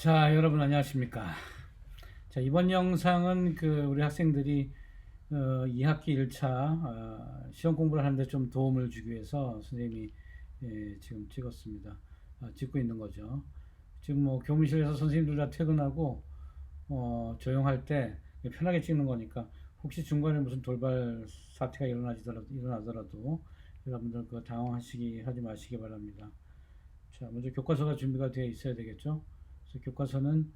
자, 여러분 안녕하십니까? 자, 이번 영상은 그 우리 학생들이 어, 2학기 1차 어, 시험 공부를 하는데 좀 도움을 주기 위해서 선생님이 예, 지금 찍었습니다. 아, 찍고 있는 거죠. 지금 뭐 교무실에서 선생님들 다 퇴근하고 어, 조용할 때 편하게 찍는 거니까 혹시 중간에 무슨 돌발 사태가 일어나지더라도 일어나더라도 여러분들 그 당황하시기 하지 마시기 바랍니다. 자, 먼저 교과서가 준비가 되어 있어야 되겠죠? 그래서 교과서는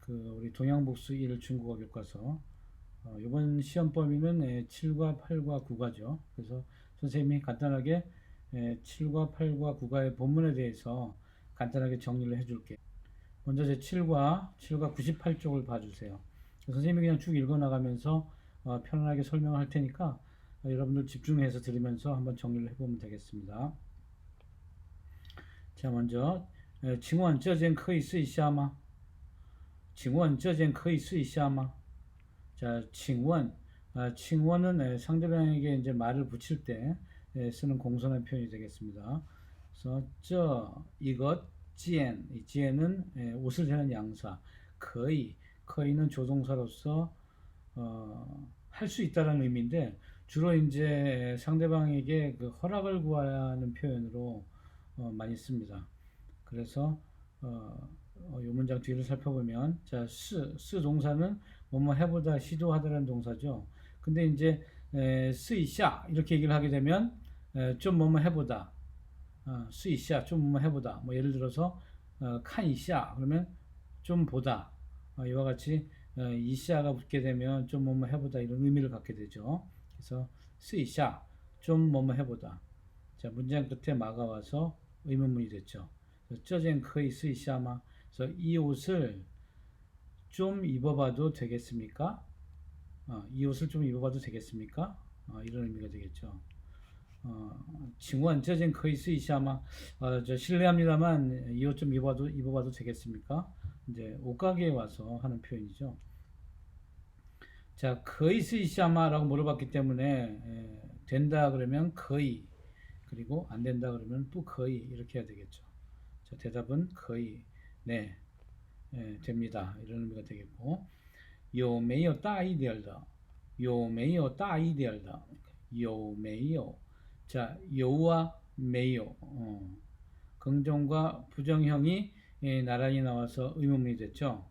그 우리 동양복수 1 중국어 교과서 어, 이번 시험 범위는 에, 7과 8과 9과죠. 그래서 선생님이 간단하게 에, 7과 8과 9과의 본문에 대해서 간단하게 정리를 해줄게. 먼저 제 7과 7과 98쪽을 봐주세요. 선생님이 그냥 쭉 읽어 나가면서 어, 편안하게 설명할 테니까 어, 여러분들 집중해서 들으면서 한번 정리를 해보면 되겠습니다. 자, 먼저 呃，请问这件可以试一下吗？请问这件可以试一下吗？ 자, 请问, 아, 请问은 네, 상대방에게 이제 말을 붙일 때 예, 쓰는 공손한 표현이 되겠습니다. 그래서 这 이것 件, 이 件은 예, 옷을 세는 양사, 可以, 可以는 조동사로서 어, 할 수 있다라는 의미인데 주로 이제 상대방에게 그 허락을 구하는 표현으로 어, 많이 씁니다. 그래서 어, 어, 이 문장 뒤를 살펴보면 자, 스, 스 동사는 뭐뭐 해보다 시도하다라는 동사죠. 근데 이제 에, 쓰이샤 이렇게 얘기를 하게 되면 에, 좀 뭐뭐 해보다 어, 쓰이샤 좀 뭐뭐 해보다 뭐 예를 들어서 어, 칸이샤 그러면 좀 보다 어, 이와 같이 어, 이샤가 붙게 되면 좀 뭐뭐 해보다 이런 의미를 갖게 되죠. 그래서 쓰이샤 좀 뭐뭐 해보다 자 문장 끝에 막아와서 의문문이 됐죠. 这件可以试一下吗? 그래서 이 옷을 좀 입어봐도 되겠습니까? 어, 이 옷을 좀 입어봐도 되겠습니까? 어, 이런 의미가 되겠죠. 어, 请问这件可以试一下吗? 어, 저 실례합니다만 이 옷 좀 입어봐도 입어봐도 되겠습니까? 이제 옷가게에 와서 하는 표현이죠. 자, 可以试一下吗?라고 물어봤기 때문에 에, 된다 그러면 可以 그리고 안 된다 그러면 不可以 이렇게 해야 되겠죠. 대답은 거의 네 예, 됩니다. 이런 의미가 되겠고 요메요 따이디얼더 요메요 따이디얼더 요메요 자 요와 메요 어. 긍정과 부정형이 예, 나란히 나와서 의문문이 됐죠.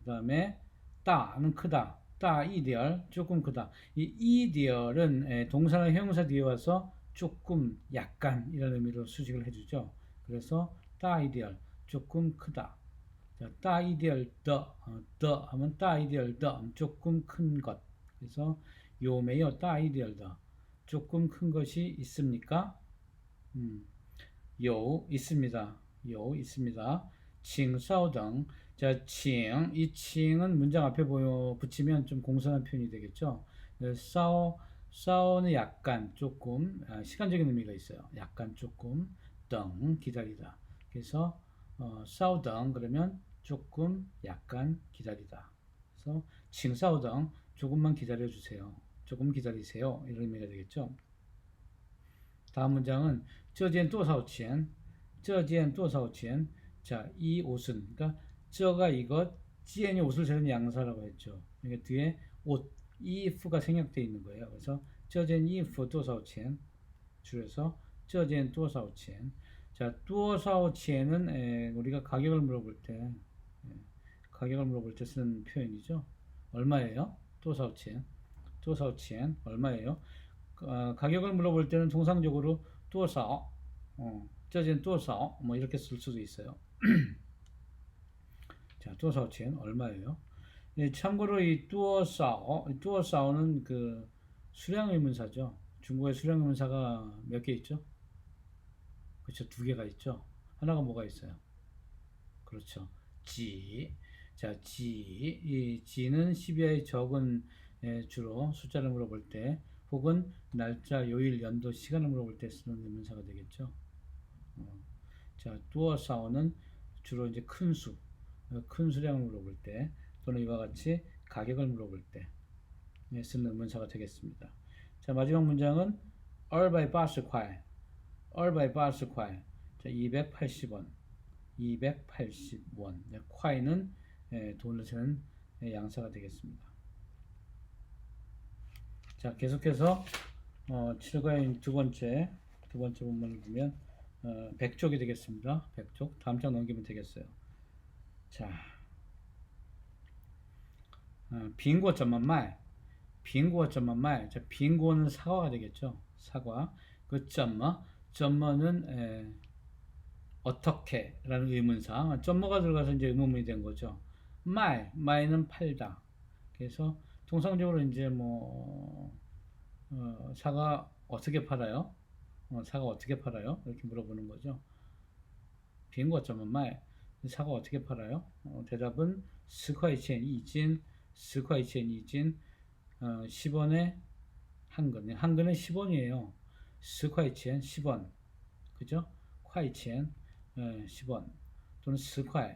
그 다음에 따는 크다 따이디얼 조금 크다 이 이디얼은 예, 동사나 형용사 뒤에 와서 조금 약간 이런 의미로 수식을 해주죠. 그래서 따이디얼 조금 크다. 자, 따이디얼 더, 어, 더 하면 따이디얼 더 조금 큰 것. 그래서 요매요 따이디얼 더 조금 큰 것이 있습니까? 음, 요 있습니다. 요 있습니다. 칭사오등 자, 칭, 이 칭은 문장 앞에 보여 붙이면 좀 공손한 표현이 되겠죠. 싸워, 싸워는 약간, 조금, 아, 시간적인 의미가 있어요. 약간, 조금, 등, 기다리다. 그래서 어, 싸우던 그러면 조금 약간 기다리다. 그래서 칭 싸우던 조금만 기다려 주세요. 조금 기다리세요. 이런 의미가 되겠죠. 다음 문장은 저젠 또사오첸 저젠 또사오첸 자, 이 옷은 그러니까 저가 이것 지엔이 옷을 재는 양사라고 했죠. 그러니까 뒤에 옷 이프가 생략되어 있는 거예요. 그래서 저젠 이프 또사오첸 줄여서 저젠 또사오첸 자, 뚜어사오치에는 우리가 가격을 물어볼 때 에, 가격을 물어볼 때 쓰는 표현이죠. 얼마예요? 뚜어사오치엔. 뚜어사오치엔 얼마예요? 어, 가격을 물어볼 때는 통상적으로 뚜어사오, 어, 쩌진 뚜어사오 뭐 이렇게 쓸 수도 있어요. 자, 뚜어사오치엔 얼마예요? 예, 참고로 이 뚜어사오, 뚜어사오는 그 수량 의문사죠. 중국의 수량 의문사가 몇 개 있죠? 그렇죠. 두 개가 있죠. 하나가 뭐가 있어요? 그렇죠. 지. 자, 지. 이 지는 12의 적은 주로 숫자를 물어볼 때 혹은 날짜, 요일, 연도, 시간을 물어볼 때 쓰는 의문사가 되겠죠. 어. 자, 두어사오는 주로 이제 큰 수, 어, 큰 수량을 물어볼 때 또는 이와 같이 가격을 물어볼 때 쓰는 의문사가 되겠습니다. 자, 마지막 문장은 얼바이 바스 콰이 280块. 자, 280원. 280원. 네, 콰이는 예, 돈을 쓰는 예, 양사가 되겠습니다. 자, 계속해서 어, 7과의 두 번째 두 번째 본문을 보면 어, 100쪽이 되겠습니다. 100쪽 다음 장 넘기면 되겠어요. 자, 어, 빙고 점만 말, 빙고 점만 말. 자, 빙고는 사과가 되겠죠. 사과. 그 점마, 점머는 예, 에, 어떻게 라는 의문사 점머가 들어가서 이제 의문문이 된 거죠. 말, 말은 팔다. 그래서 통상적으로 이제 뭐 어, 사과 어떻게 팔아요? 어, 사과 어떻게 팔아요? 이렇게 물어보는 거죠. 비행구 어쩌면 말 사과 어떻게 팔아요? 어, 대답은 스콰이첸 이진 스콰이첸 이진 어, 10원에 한 근. 예, 한 근은 10원이에요. 스콰이치엔 10원 그죠? 콰이치엔 10원 어, 또는 스콰이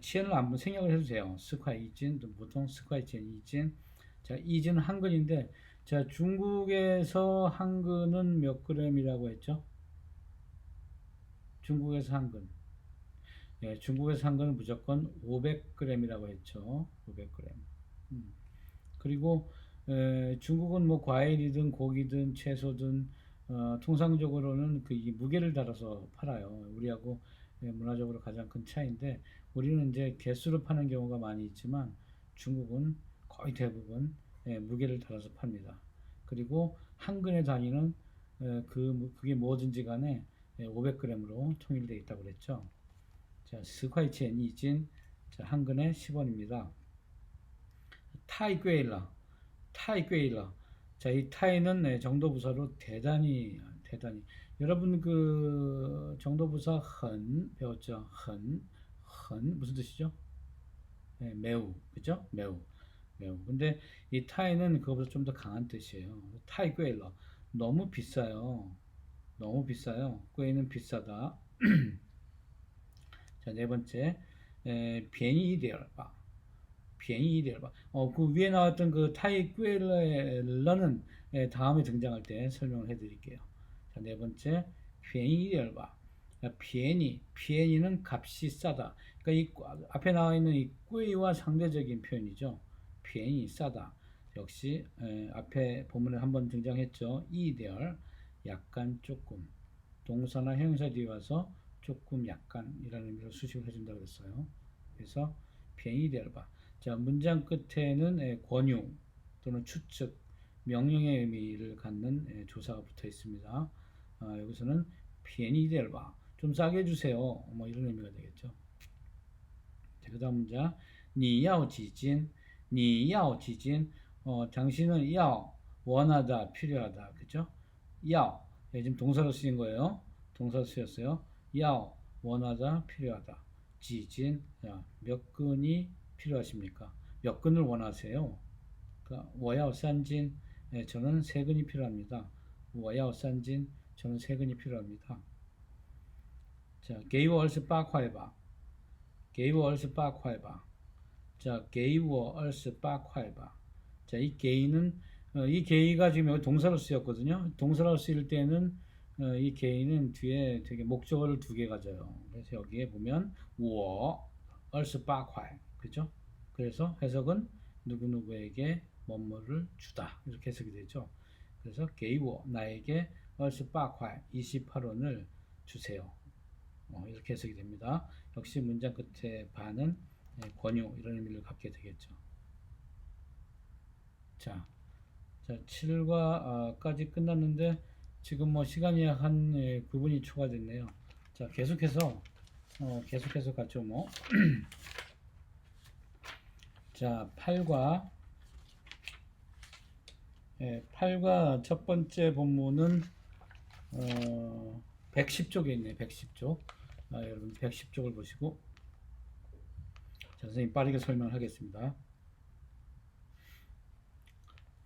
치엔을 한번 생략을 해주세요. 스콰이 이진 보통 스콰이치엔 이진 자 이진은 한근인데 자 중국에서 한근은 몇 그램이라고 했죠? 중국에서 한근 예, 중국에서 한 거는 무조건 500g이라고 했죠. 500g. 음. 그리고 에, 중국은 뭐 과일이든 고기든 채소든 어, 통상적으로는 그 이 무게를 달아서 팔아요. 우리하고 예, 문화적으로 가장 큰 차이인데 우리는 이제 개수로 파는 경우가 많이 있지만 중국은 거의 대부분 예, 무게를 달아서 팝니다. 그리고 한 근의 단위는 에, 그 그게 뭐든지 간에 예, 500g으로 통일되어 있다고 그랬죠. 자, 스콰이첸 이진 자, 한 근에 10원입니다. 타이괴일라 타이괴일라 자, 이 타인은 네, 정도 부사로 대단히 대단히 여러분 그 정도 부사 헌 배웠죠? 헌, 헌 무슨 뜻이죠? 네, 매우 그죠? 매우 매우. 근데 이 타이는 그거보다 좀 더 강한 뜻이에요. 타이 꿰일러 너무 비싸요. 너무 비싸요. 꿰이는 비싸다. 자, 네 번째. 에, 비행이 되어라. 便宜一点吧. 어, 그 위에 나왔던 그 타이 꿰일러는 에, 다음에 등장할 때 설명을 해 드릴게요. 자, 네 번째 便宜一点吧. 비엔이, 비엔이는 값이 싸다. 그러니까 이 앞에 나와 있는 이 꿰이와 상대적인 표현이죠. 비엔이 싸다. 역시 에, 앞에 본문에 한번 등장했죠. 이대열, 약간 조금. 동사나 형용사 뒤에 와서 조금 약간이라는 의미로 수식을 해준다고 그랬어요. 그래서 비엔이대열 봐. 자, 문장 끝에는 에, 권유 또는 추측, 명령의 의미를 갖는 에, 조사가 붙어 있습니다. 아, 여기서는 비엔이대열 봐. 좀 싸게 해주세요. 뭐 이런 의미가 되겠죠. 자, 그 다음 문장. 你要几斤?你要几斤? 어, 당신은 要 원하다, 필요하다. 그죠? 要 예, 지금 동사로 쓰인 거예요. 동사로 쓰였어요. 要 원하다, 필요하다. 지진 자, 몇 근이 필요하십니까? 몇 근을 원하세요? 그러니까 워야우산진 예, 저는 세 근이 필요합니다. 워야우산진 저는 세 근이 필요합니다. 자, 게이워얼스 빠콰이바 게이워얼스 빠콰이바 자, 게이워얼스 빠콰이바 자, 이 게이는 어, 이 게이가 지금 여기 동사로 쓰였거든요. 동사로 쓰일 때는 어, 이 게이는 뒤에 되게 목적어를 두 개 가져요. 그래서 여기에 보면 우어 얼스 빠콰이 그죠? 그래서 해석은 누구누구에게 뭐뭐를 주다 이렇게 해석이 되죠. 그래서 게이워 나에게 얼스빠콰 28원을 주세요. 어, 이렇게 해석이 됩니다. 역시 문장 끝에 반은 예, 권유 이런 의미를 갖게 되겠죠. 자, 자 7과까지 아, 끝났는데 지금 뭐 시간이 한 예, 9분이 초과됐네요. 자 계속해서 어, 계속해서 같이 뭐 자, 8과 예, 8과 첫 번째 본문은 어, 110쪽에 있네요. 110쪽. 아, 여러분 110쪽을 보시고 자, 선생님 빠르게 설명하겠습니다.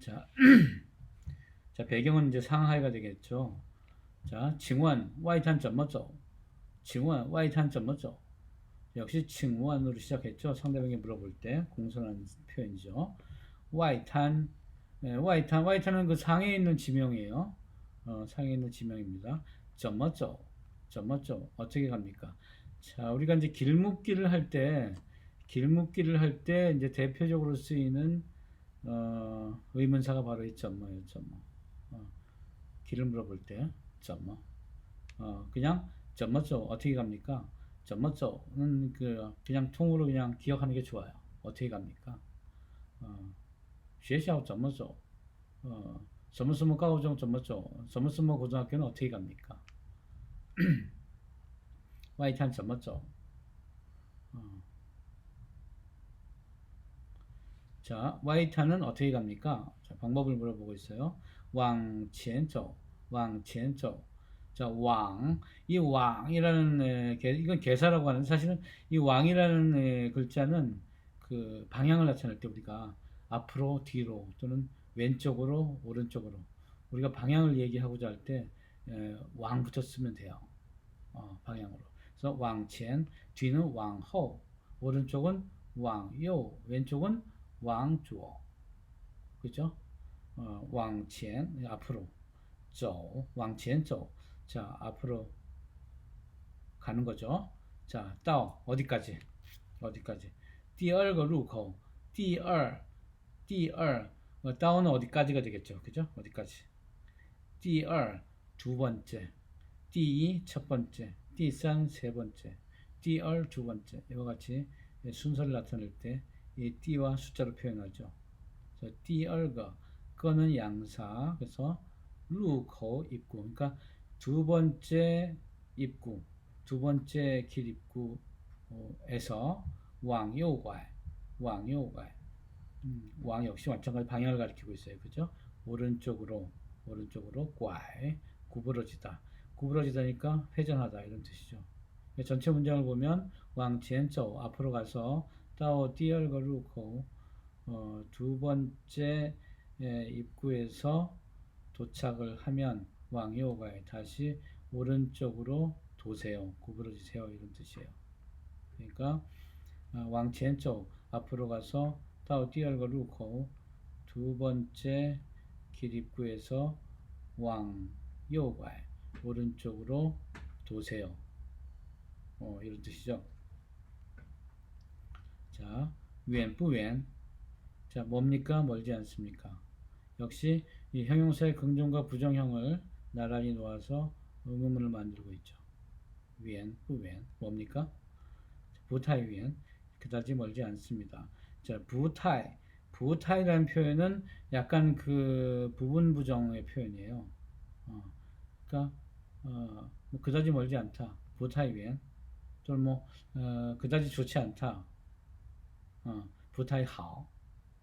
자, 자 배경은 이제 상하이가 되겠죠. 자, 징원, 와이탄 점머죠. 징원, 와이탄 점머죠. 역시 증원으로 시작했죠. 상대방이 물어볼 때 공손한 표현이죠. 와이탄, 네, 와이탄, 와이탄은 그 상에 있는 지명이에요. 어, 상에 있는 지명입니다. 점머죠, 점머죠. 어떻게 갑니까? 자, 우리가 이제 길묵기를 할 때, 길묵기를 할 때 이제 대표적으로 쓰이는 어, 의문사가 바로 이 점머예요. 점머. 어, 길을 물어볼 때 점머. 어, 그냥 점머죠. 어떻게 갑니까? 점뭐죠는 그 그냥 통으로 그냥 기억하는 게 좋아요. 어떻게 갑니까? 어, 学校 점뭐죠. 어, 什么什么高中怎么走？什么什么 고등학교는 어떻게 갑니까? 와이탄 怎么走? 어. 자, 와이탄은 어떻게 갑니까? 자, 방법을 물어보고 있어요. 往前走,往前走. 자, 왕. 이 왕이라는 에, 개, 이건 개사라고 하는 사실은 이 왕이라는 에, 글자는 그 방향을 나타낼 때 우리가 앞으로 뒤로 또는 왼쪽으로 오른쪽으로 우리가 방향을 얘기하고자 할 때 왕부터 쓰면 돼요. 어, 방향으로. 그래서 왕前 뒤는 왕后 오른쪽은 왕右 왼쪽은 왕左 그죠? 어, 왕前 앞으로 走 왕前走 자 앞으로 가는 거죠. 자, 到 어디까지? 어디까지? 第二个入口第二第二 어, 다운은 어디까지가 되겠죠. 그죠? 어디까지? 第二 두 번째 第一 첫 번째 第三 세 번째 第二 두 번째 이와 같이 순서를 나타낼 때이 띠와 숫자로 표현하죠. 그래서 第二个 거는 양사 그래서 入口 입구 그러니까 두 번째 입구, 두 번째 길 입구에서 왕요괄, 왕요괄. 음, 왕 역시 마찬가지 방향을 가리키고 있어요. 그죠? 오른쪽으로, 오른쪽으로 괄, 구부러지다. 구부러지다니까 회전하다 이런 뜻이죠. 그러니까 전체 문장을 보면 왕지엔저 앞으로 가서 따오 띠얼거루코 어, 두 번째 예, 입구에서 도착을 하면 왕요가에 다시 오른쪽으로 도세요 구부러지세요 이런 뜻이에요. 그러니까 아, 왕첸쪽 앞으로 가서 따오 띠얼거 루코 두 번째 길 입구에서 왕요가에 오른쪽으로 도세요. 어, 이런 뜻이죠. 자, 웬뿌웬 자, 뭡니까? 멀지 않습니까? 역시 이 형용사의 긍정과 부정형을 나란히 놓아서 의문문을 만들고 있죠. 위엔, 후엔. 뭡니까? 부타이 위엔. 그다지 멀지 않습니다. 자, 부타이. 부타이라는 표현은 약간 그 부분 부정의 표현이에요. 어, 그러니까 어, 뭐 그다지 멀지 않다. 부타이 위엔. 또는 뭐 어, 그다지 좋지 않다. 어, 부타이 하오.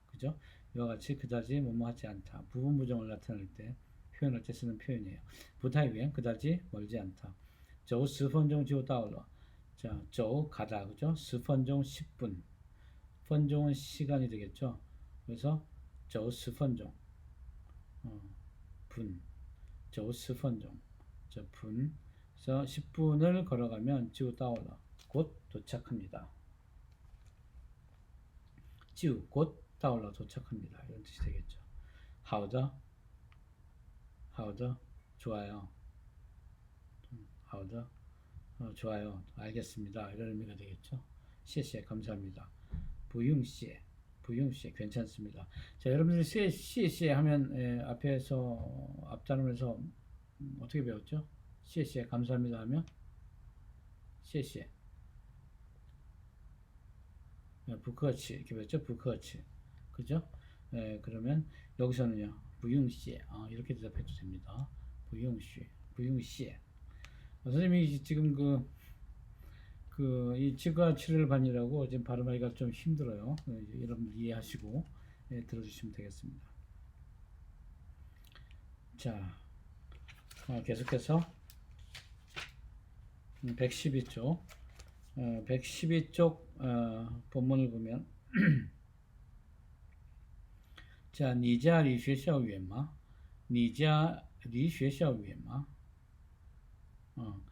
그죠? 이와 같이 그다지 뭐뭐 하지 않다. 부분 부정을 나타낼 때 표현할 때 쓰는 표현이에요. 부타이면 그다지 멀지 않다. 저 10분정 지오 다올러. 자, 저 가다 그죠? 10분정 10분. 분정은 시간이 되겠죠. 그래서 저 10분정. 어, 분. 저 10분정. 저 분. 그래서 10분을 걸어가면 지우 다올러. 곧 도착합니다. 지우 곧 다올러 도착합니다. 이런 뜻이 되겠죠. 하우다 好的, 좋아요. 好的, 어, 좋아요. 알겠습니다. 이런 의미가 되겠죠. 谢谢, 감사합니다. 不用谢,不用谢 괜찮습니다. 자, 여러분들이 시, 시시 하면 에, 앞에서 앞단원에서 음, 어떻게 배웠죠? 시시 감사합니다 하면 시시 부커치 이렇게 배웠죠? 부커치 그죠? 에, 그러면 여기서는요 부용시 아, 이렇게 대답해도 됩니다. 부용시 부용시 어, 선생님이 지금 그 그이 치과 치료를 받느라고 지금 발음하기가 좀 힘들어요. 네, 여러분 이해하시고 예, 들어주시면 되겠습니다. 자, 어, 계속해서 112쪽, 어, 112쪽 어, 본문을 보면 자, 你家离学校远吗?你家离学校远吗? 어,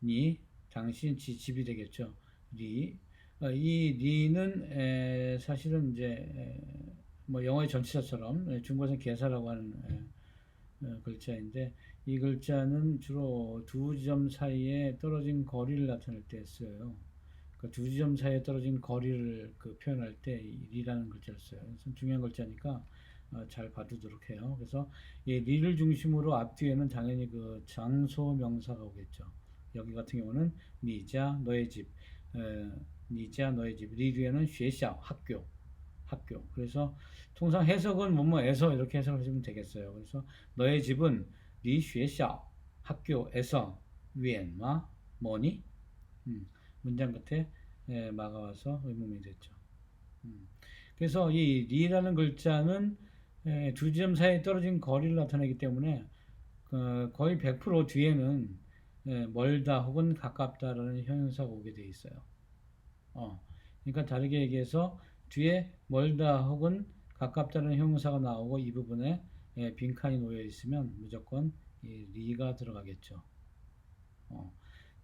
你 당신 지, 집이 되겠죠. 리. 어, 이 리는 에, 사실은 이제 에, 뭐 영어의 전치사처럼 중국에서 개사라고 하는 에, 어, 글자인데 이 글자는 주로 두 지점 사이에 떨어진 거리를 나타낼 때 써요. 그 두 지점 사이에 떨어진 거리를 그 표현할 때 1이라는 글자를 써요. 그래서 중요한 글자니까 어, 잘 봐두도록 해요. 그래서 이 리를 중심으로 앞뒤에는 당연히 그 장소 명사가 오겠죠. 여기 같은 경우는 니자 너의 집, 에, 니자 너의 집, 리 뒤에는 쉐샤 학교, 학교. 그래서 통상 해석은 뭐뭐에서 이렇게 해석하시면 되겠어요. 그래서 너의 집은 리 쉐샤 학교에서 위엔마 뭐니? 음. 문장 끝에 에, 막아와서 의문이 됐죠. 음. 그래서 이 리라는 글자는 에, 두 지점 사이에 떨어진 거리를 나타내기 때문에 그 거의 100% 뒤에는 에, 멀다 혹은 가깝다라는 형용사가 오게 돼 있어요. 어, 그러니까 다르게 얘기해서 뒤에 멀다 혹은 가깝다는 형용사가 나오고 이 부분에 에, 빈칸이 놓여 있으면 무조건 이 리가 들어가겠죠. 어,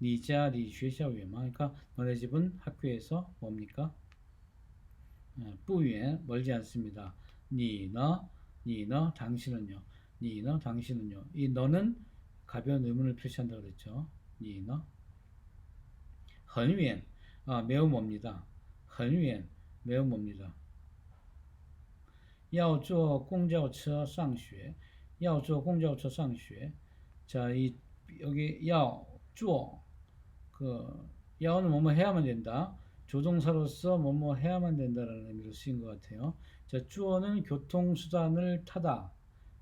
니자 리学校远마 그러니까 너네 집은 학교에서 뭡니까? 예, 不远 멀지 않습니다. 니너 니너 당신은요. 니너 당신은요. 이 너는 가벼운 의문을 표시한다 그랬죠. 니너 很远 아, 매우 멉니다. 很远 매우 멉니다. 要坐公交车上学要坐公交车上学 자, 이 여기 要坐 그 야는 뭐뭐 해야만 된다. 조동사로서 뭐뭐 해야만 된다라는 의미로 쓰인 것 같아요. 자, 주어는 교통수단을 타다.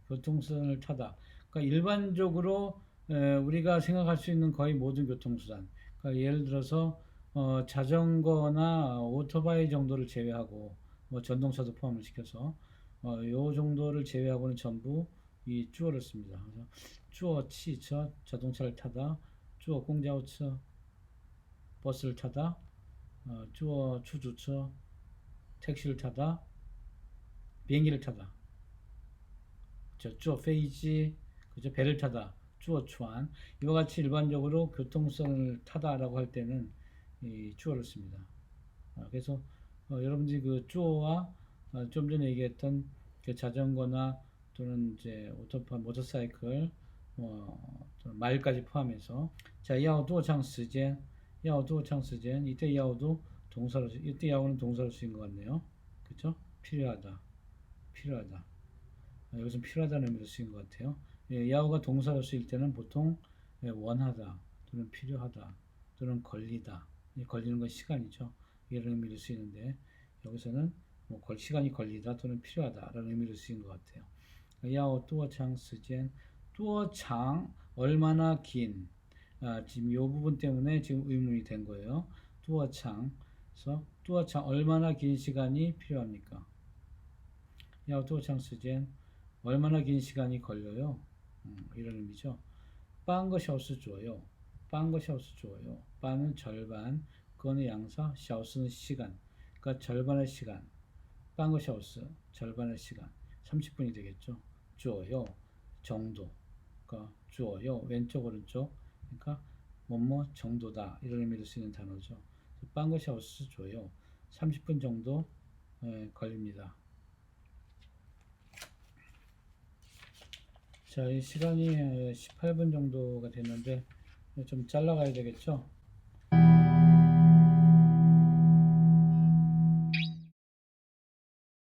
교통수단을 타다. 그러니까 일반적으로 에, 우리가 생각할 수 있는 거의 모든 교통수단. 그러니까 예를 들어서 어, 자전거나 오토바이 정도를 제외하고 뭐 전동차도 포함을 시켜서 어, 요 정도를 제외하고는 전부 이 주어를 씁니다. 그래서 주어汽车 자동차를 타다, 주어 공자오차 버스를 타다, 어, 주어 추주처 택시를 타다, 비행기를 타다. 저 주어 페이지 그죠 배를 타다, 주어 추안 이와 같이 일반적으로 교통성을 타다라고 할 때는 이 주어를 씁니다. 어, 그래서 어, 여러분들이 그 주어와 어, 좀 전에 얘기했던 그 자전거나 또는 이제 오토파 모터사이클 뭐 또는 말까지 포함해서 자 야오도 장 시간 야오도 창스젠 이때 야오도 동사로 이때 야오는 동사로 쓰인 것 같네요. 그렇죠? 필요하다. 필요하다. 아, 여기서 필요하다는 의미로 쓰인 것 같아요. 예, 야오가 동사로 쓰일 때는 보통 예, 원하다 또는 필요하다 또는 걸리다. 예, 걸리는 건 시간이죠. 이런 의미로 쓰이는데 여기서는 뭐 걸, 시간이 걸리다 또는 필요하다라는 의미로 쓰인 것 같아요. 야오 뚜어 창스젠 뚜어 창 얼마나 긴 아, 지금 이 부분 때문에 지금 의문이 된 거예요. 뚜어창. 그래서 뚜어창 얼마나 긴 시간이 필요합니까? 야, 뚜어창 시간 얼마나 긴 시간이 걸려요? 음, 이런 의미죠. 빵 것이 없어 줘요. 빵 것이 없어 줘요. 빵은 절반, 그거는 양사, 샤오스는 시간. 그러니까 절반의 시간. 빵 것이 없어 절반의 시간. 30분이 되겠죠. 줘요. 정도. 그러니까 줘요. 왼쪽 오른쪽 그러니까 뭐뭐 정도다 이런 의미로 쓰이는 단어죠. 빵것이어스 줘요. 30분 정도 예, 걸립니다. 자, 이 시간이 어, 18분 정도가 됐는데 좀 잘라가야 되겠죠?